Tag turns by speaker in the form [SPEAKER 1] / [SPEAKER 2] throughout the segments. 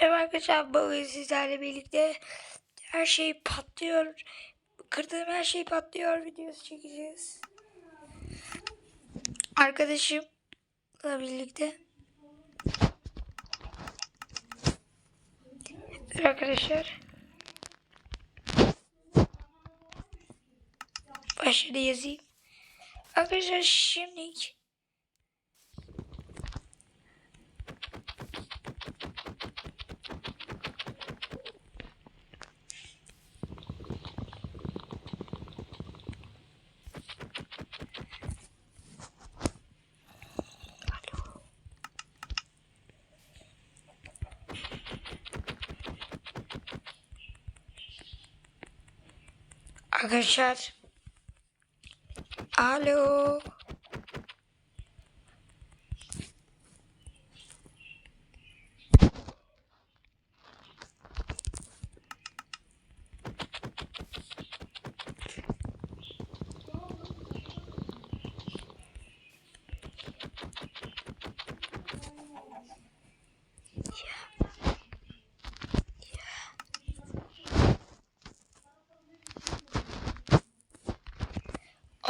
[SPEAKER 1] Evet arkadaşlar bugün sizlerle birlikte her şey patlıyor. Kırdığım her şey patlıyor videosu çekeceğiz. Arkadaşımla birlikte. Evet arkadaşlar. Başladı yazayım. Arkadaşlar şimdi Arkadaşlar. Alo.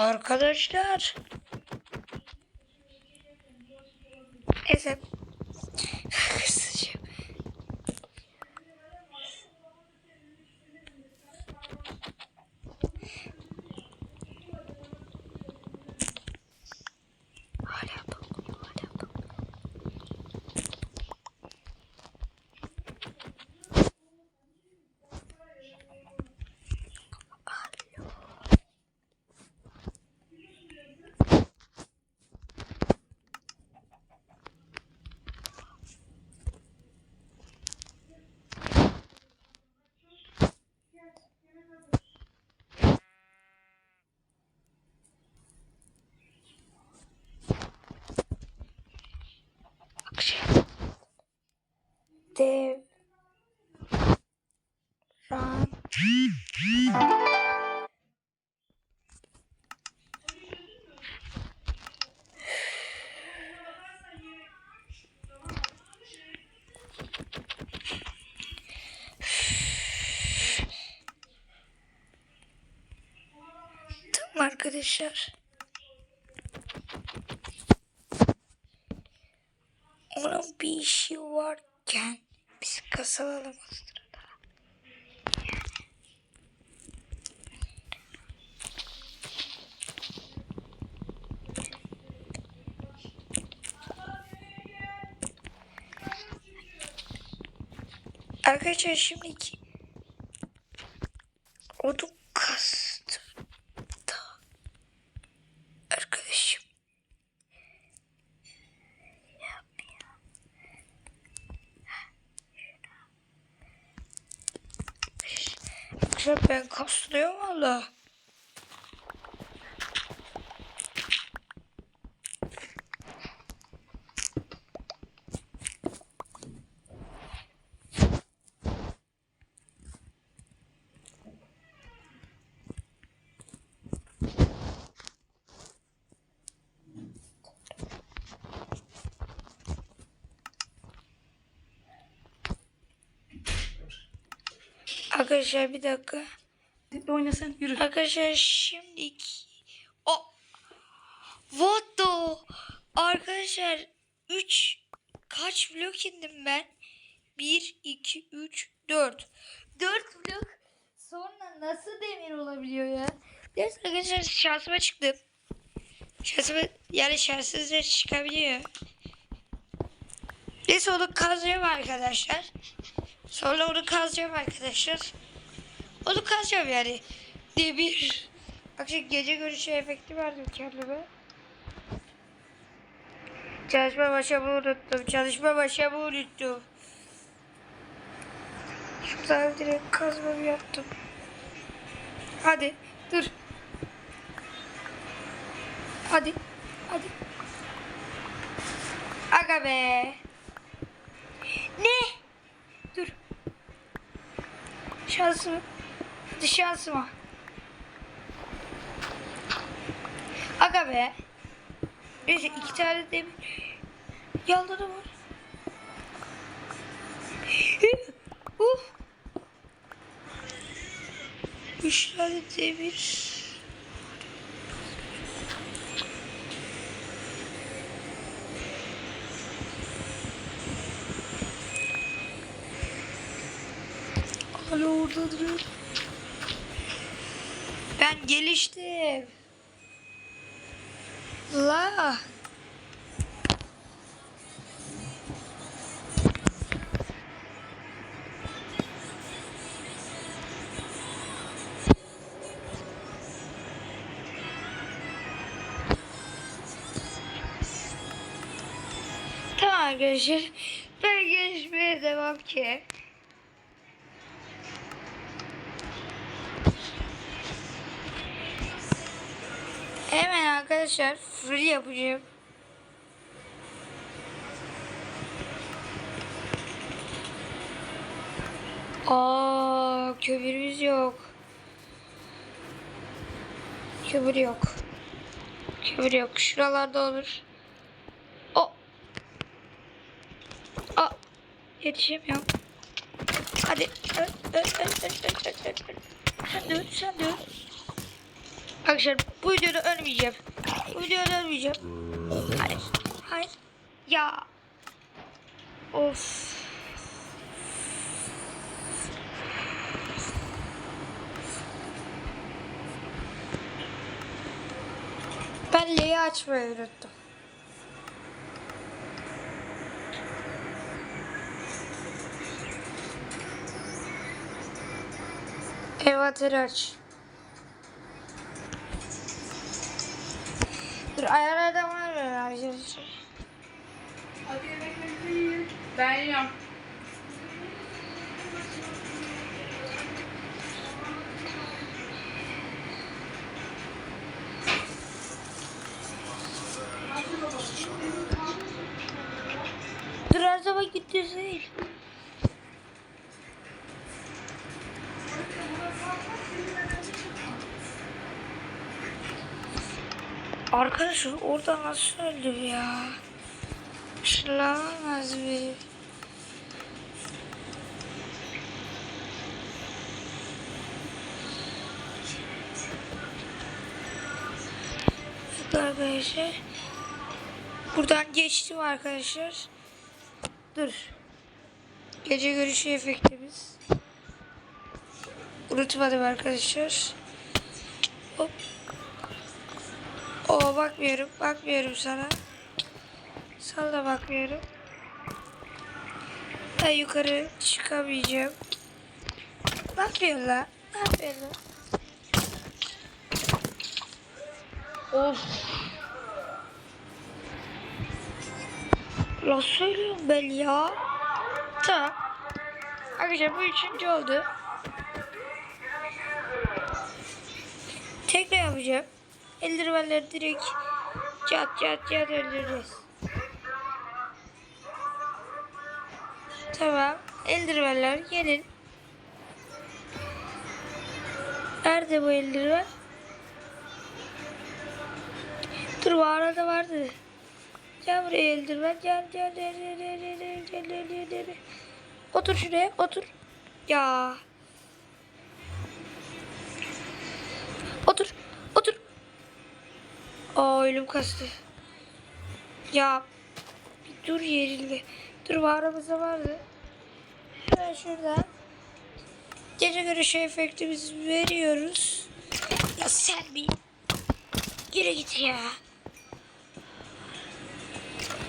[SPEAKER 1] Arkadaşlar. Neyse. Dev. Ran. Tamam arkadaşlar. Onun bir işi varken biz kasalalım o sırada. Arkadaşlar şimdiki odun kastı da arkadaşım Arkadaşlar ben kastlıyorum valla. Arkadaşlar bir dakika.
[SPEAKER 2] Oynasan yürü.
[SPEAKER 1] Arkadaşlar şimdiki o What the Arkadaşlar 3 kaç blok indim ben? 1 2 3 4 4 blok sonra nasıl demir olabiliyor ya? Neyse arkadaşlar şansıma çıktım. Şansıma yani şanssızca çıkabiliyor. Neyse onu kazıyorum arkadaşlar. Sonra onu kazacağım arkadaşlar. Onu kazacağım yani. Demir. Akşam gece görüşü efekti verdim kendime. Çalışma başımı unuttum. Çalışma başımı unuttum. Şuradan direkt kazmamı yaptım. Hadi dur. Hadi. Hadi. Aga be. Ne? Dur şansım Hadi şansıma. Aga be. Neyse iki tane de yaldırı var. Uf. Üç tane demir. Orada duruyor. Ben geliştim. La. Tamam arkadaşlar. Ben gelişmeye devam ki. Hemen arkadaşlar free yapacağım. Aa, kömürümüz yok. Kömür yok. Kömür yok. Şuralarda olur. O. Aa, yetişemiyorum. Hadi. Ö, ö, ö, ö, ö, ö, ö. Sen de öl, sen de öl. Arkadaşlar bu videoda ölmeyeceğim. Bu videoda ölmeyeceğim. Hayır. Hayır. Ya. Of. Ben L'yi açmayı unuttum. Envanteri aç. Dur ayarlarda var mı arkadaşlar?
[SPEAKER 2] Hadi yemeklerinizi yiyin. Ben yiyorum.
[SPEAKER 1] Dur her zaman gidiyorsun Arkadaşlar orada nasıl öldüm ya? Şılamaz bir. Arkadaşlar. Buradan geçtim arkadaşlar. Dur. Gece görüşü efektimiz. Unutmadım arkadaşlar. Hop. Oo bakmıyorum. Bakmıyorum sana. Sana da bakmıyorum. Ben yukarı çıkamayacağım. Ne yapıyorsun lan? Ne yapıyorsun lan?
[SPEAKER 2] Of.
[SPEAKER 1] La söylüyorum ben ya. Tamam. Arkadaşlar bu üçüncü oldu. Tekrar yapacağım. Eldivenleri direkt cat cat cat öldüreceğiz. Tamam. Eldivenler gelin. Nerede bu eldiven? Dur bu arada vardı. Gel buraya eldiven. Gel gel gel gel gel gel gel gel gel. Otur şuraya otur. Ya. Ölüm kastı. Ya. Bir dur yerinde. Dur bu aramızda vardı. Hemen şuradan. Gece görüşü efektimizi veriyoruz. Ya sen bir. Geri git ya.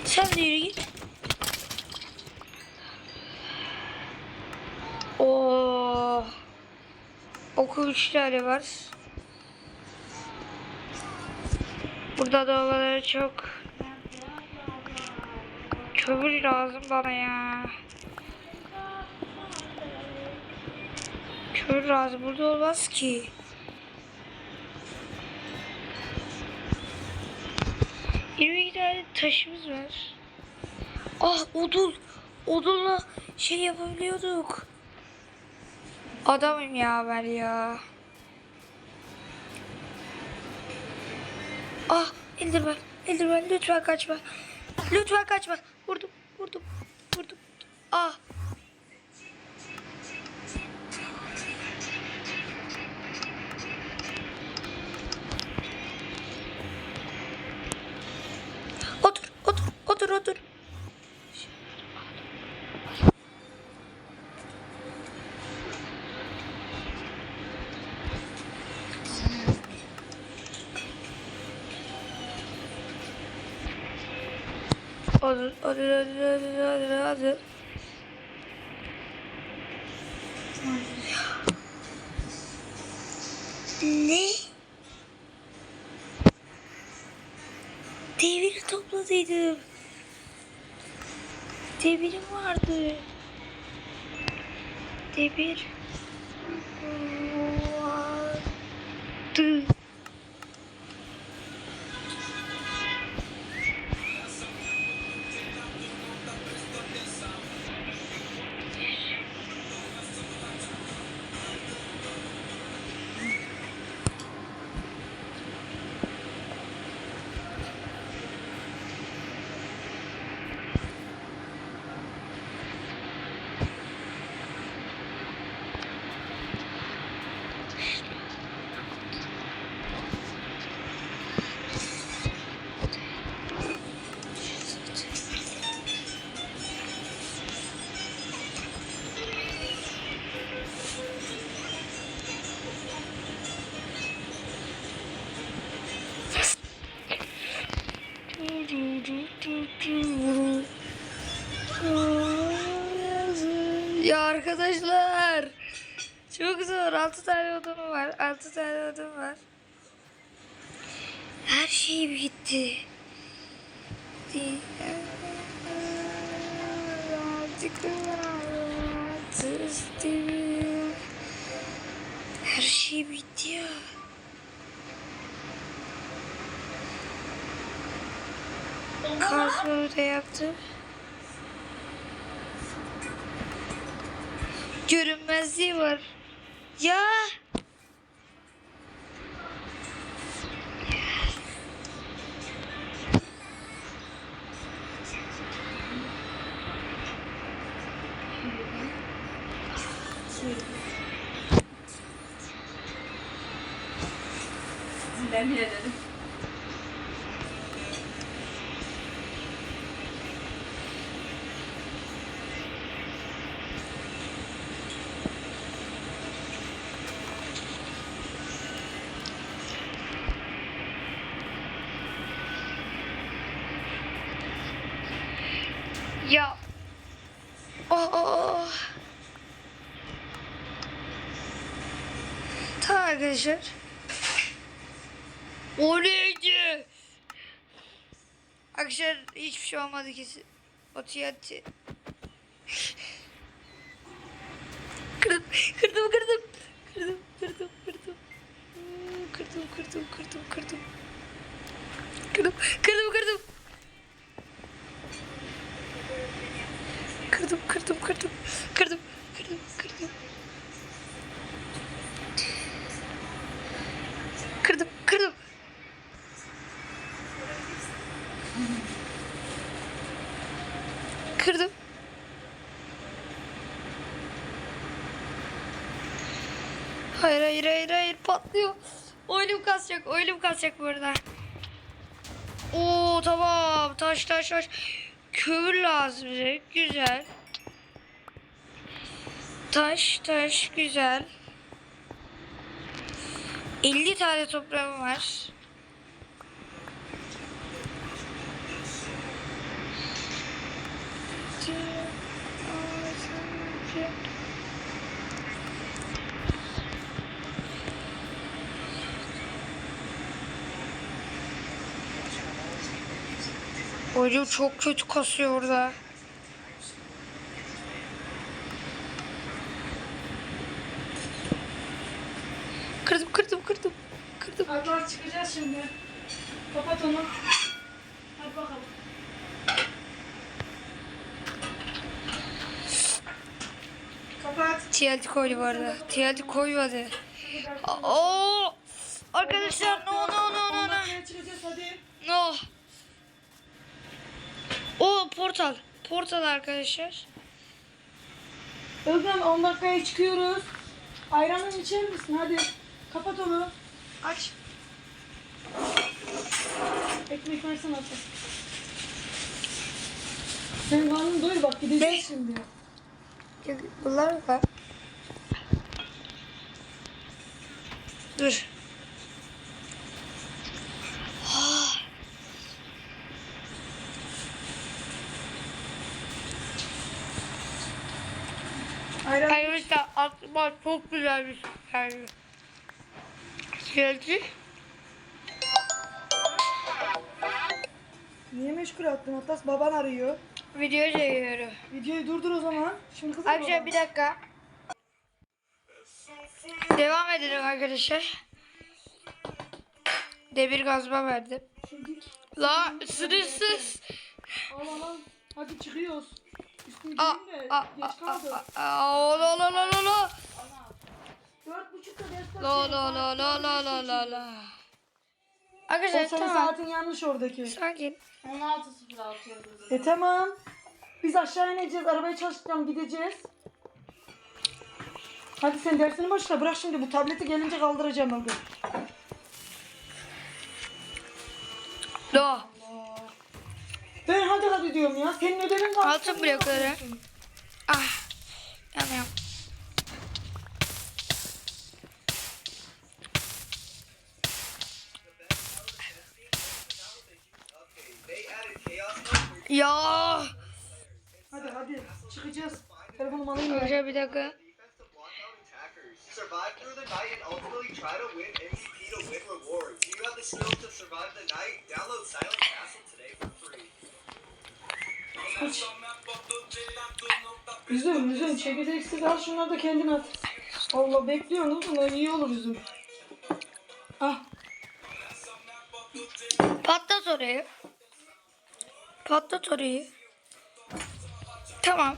[SPEAKER 1] Sen de yürü git. Oo. Oku üç tane var. Burada da o kadar çok kömür lazım bana ya. Kömür lazım. Burada olmaz ki. Yirmi tane taşımız var. Ah odun. Odunla şey yapabiliyorduk. Adamım ya ben ya. Enderman. Enderman lütfen kaçma. Lütfen kaçma. Vurdum. Vurdum. Vurdum. Ah. Hadi hadi hadi hadi hadi hadi. Ne? Deviri topladıydım. Devirim vardı. Devir vardı. Arkadaşlar çok zor. 6 tane odam var. 6 tane odam var. Her şey bitti. Her şey bitti ya. Kazmayı da yaptım. Görünmezliği var. Ya.
[SPEAKER 2] Ben bile.
[SPEAKER 1] Ya. Oh, oh, oh. Tamam arkadaşlar. O neydi? Arkadaşlar hiçbir şey olmadı kesin. O TNT. Kırdım, kırdım, kırdım. Kırdım, kırdım, kırdım. Hmm, Kırdım, kırdım, kırdım, kırdım. Kırdım, kırdım, kırdım. Kırdım, kırdım, kırdım. Kırdım, kırdım, kırdım. Kırdım, kırdım. Kırdım. Hayır, hayır, hayır, hayır. Patlıyor. Oyunum kasacak, oyunum kasacak bu. Oo tamam. Taş, taş, taş. Kömür lazım bize. Güzel. Taş, taş, güzel. 50 tane toprağım var. Oyun çok kötü kasıyor orada. Kırdım, kırdım, kırdım. Kırdım.
[SPEAKER 2] Arkadaşlar çıkacağız şimdi. Kapat onu. Hadi bakalım. Kapat.
[SPEAKER 1] TNT koydu bu arada. TNT koymadı. Oo! Arkadaşlar no no no no no.
[SPEAKER 2] Dakikaya çıkacağız hadi.
[SPEAKER 1] No. O portal. Portal arkadaşlar.
[SPEAKER 2] Özlem 10 dakikaya çıkıyoruz. Ayranını içer misin? Hadi. Kapat onu.
[SPEAKER 1] Aç.
[SPEAKER 2] Ekmek versene atın. Sen karnını doyur bak gideceğiz şimdi.
[SPEAKER 1] Bunlar mı var? Dur. Ah.
[SPEAKER 2] Ayran.
[SPEAKER 1] Arkadaşlar aklıma çok güzel bir şey geldi. Geldi.
[SPEAKER 2] Niye meşgul attın Atlas? Baban arıyor.
[SPEAKER 1] Video çekiyorum.
[SPEAKER 2] Videoyu durdur o zaman. Şimdi kızım
[SPEAKER 1] Arkadaşlar bir dakika. Devam edelim arkadaşlar. Demir gazma verdim. La sınırsız.
[SPEAKER 2] Al al al. Hadi çıkıyoruz. Üstünü
[SPEAKER 1] Aa,
[SPEAKER 2] giyin de
[SPEAKER 1] aa,
[SPEAKER 2] geç
[SPEAKER 1] aa,
[SPEAKER 2] kaldı.
[SPEAKER 1] aa, aa, la la la la la.
[SPEAKER 2] Dört buçukta ders
[SPEAKER 1] La la la la la la la la.
[SPEAKER 2] O
[SPEAKER 1] Arkadaşlar tamam.
[SPEAKER 2] saatin yanlış oradaki.
[SPEAKER 1] Sakin.
[SPEAKER 3] 16.06 yazıyor.
[SPEAKER 2] E tamam. Biz aşağı ineceğiz. Arabaya çalışacağım gideceğiz. Hadi sen dersini başla. Bırak şimdi bu tableti gelince kaldıracağım öbür.
[SPEAKER 1] La.
[SPEAKER 2] Ben hadi hadi diyorum ya. Senin ödevin var.
[SPEAKER 1] Altın blokları.
[SPEAKER 2] Ben.
[SPEAKER 1] Arkadaşlar bir dakika.
[SPEAKER 4] Survive through the night and ultimately try to win MVP to win rewards. Do you have the skills to survive the night? Download Silent Castle today for free.
[SPEAKER 2] Kaç. Üzüm üzüm çekirdeksiz al şunları da kendin at. Allah bekliyorsunuz mu? İyi olur üzüm. Ah
[SPEAKER 1] Patlat orayı. Patlat orayı. Tamam.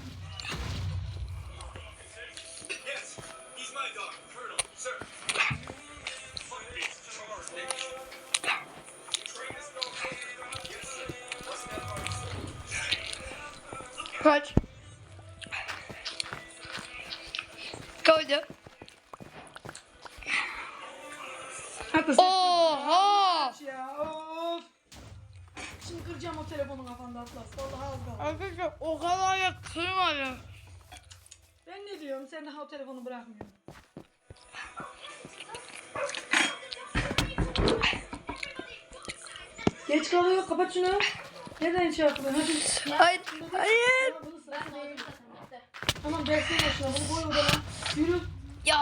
[SPEAKER 1] Kaç. Koydu.
[SPEAKER 2] sen.
[SPEAKER 1] Oha!
[SPEAKER 2] Ya of. Şimdi kıracağım o telefonu kafanda Atlas. Vallahi az kaldı.
[SPEAKER 1] Arkadaşlar o kadar ya kırmadım.
[SPEAKER 2] Ben ne diyorum? Sen daha o telefonu bırakmıyorsun. Geç kalıyor. Kapat şunu. Neden yapıyorsun? Hadi.
[SPEAKER 1] Hayır. Hayır.
[SPEAKER 2] Tamam, dersin başına. Bunu koy odana. Yürü.
[SPEAKER 1] Ya.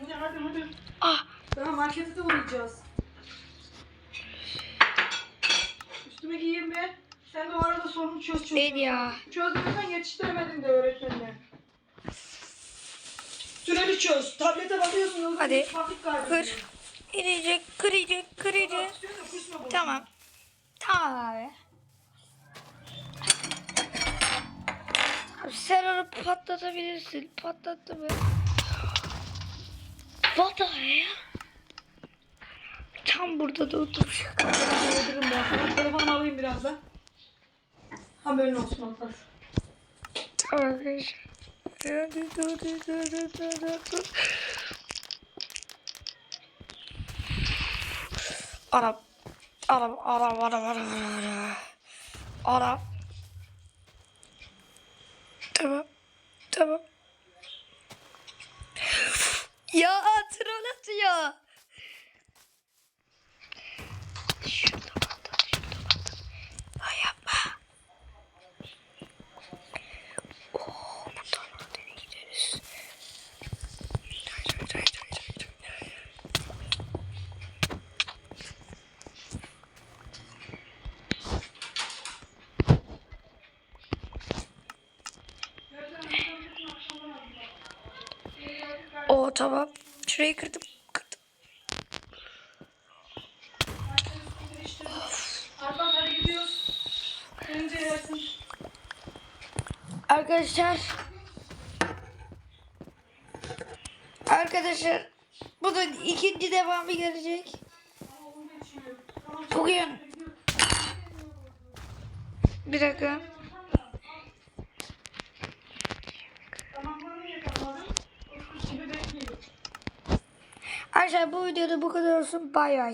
[SPEAKER 2] Hadi hadi hadi.
[SPEAKER 1] Ah.
[SPEAKER 2] Daha markete de uğrayacağız. Üstüme giyeyim ben. Sen de o arada sorunu çöz çöz.
[SPEAKER 1] Neydi ya?
[SPEAKER 2] Çözmeden yetiştiremedim de öğretmenine. Süreli çöz. Tablete bakıyorsunuz.
[SPEAKER 1] Hadi.
[SPEAKER 2] hiç kaybı.
[SPEAKER 1] Kır. Kıracak, kıracak, kıracak. Tamam. Tamam abi. Abi sen onu patlatabilirsin. Patlattı mı? The hell? Tam burada da oturmuş.
[SPEAKER 2] Öldürürüm. Telefonumu alayım birazdan. Haberin olsun Atlas.
[SPEAKER 1] Tamam arkadaşlar. Dur dur dur dur dur dur dur. Arap. Arap, Arap, Arap, Arap, Arap. Arap. Tamam. Tamam. Ya troll atıyor. Şurada patlat, şurada patlat. Ay yapma. Oo, buradan Aden'e gideriz. Hayır, hayır, hayır, hayır, hayır, hayır. Oo tamam. Şurayı kırdım. Kırdım. Arkadaşlar. Arkadaşlar. Bunun ikinci devamı gelecek. Bugün. Bir dakika.
[SPEAKER 2] Tamamlarını yakaladım. Şimdi bekliyorum.
[SPEAKER 1] Arkadaşlar bu videoda bu kadar olsun. Bay bay.